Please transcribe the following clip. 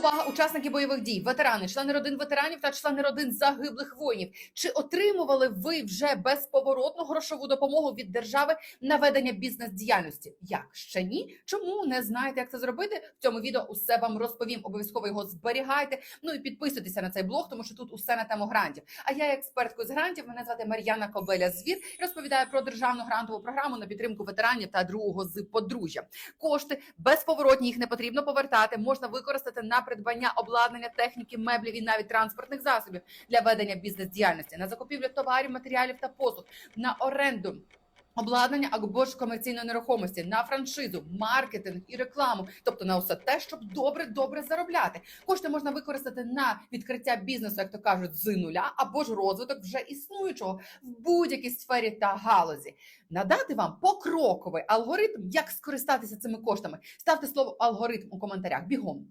увага, учасники бойових дій, ветерани, члени родин ветеранів та члени родин загиблих воїнів. Чи отримували ви вже безповоротну грошову допомогу від держави на ведення бізнес-діяльності? Як ще ні? Чому не знаєте, як це зробити? В цьому відео усе вам розповім. Обов'язково його зберігайте. Ну і підписуйтеся на цей блог, тому що тут усе на тему грантів. А я, експерткою з грантів, мене звати Мар'яна Кобеля Звір і розповідаю про державну грантову програму на підтримку ветеранів та другого з подружжя. Кошти безповоротні, їх не потрібно повертати. Можна використати на придбання обладнання, техніки, меблів і навіть транспортних засобів для ведення бізнес-діяльності, на закупівлю товарів, матеріалів та послуг, на оренду. Обладнання або ж комерційної нерухомості на франшизу, маркетинг і рекламу, тобто на усе те, щоб добре добре заробляти. Кошти можна використати на відкриття бізнесу, як то кажуть, з нуля, або ж розвиток вже існуючого в будь-якій сфері та галузі. Надати вам покроковий алгоритм, як скористатися цими коштами. Ставте слово алгоритм у коментарях. Бігом.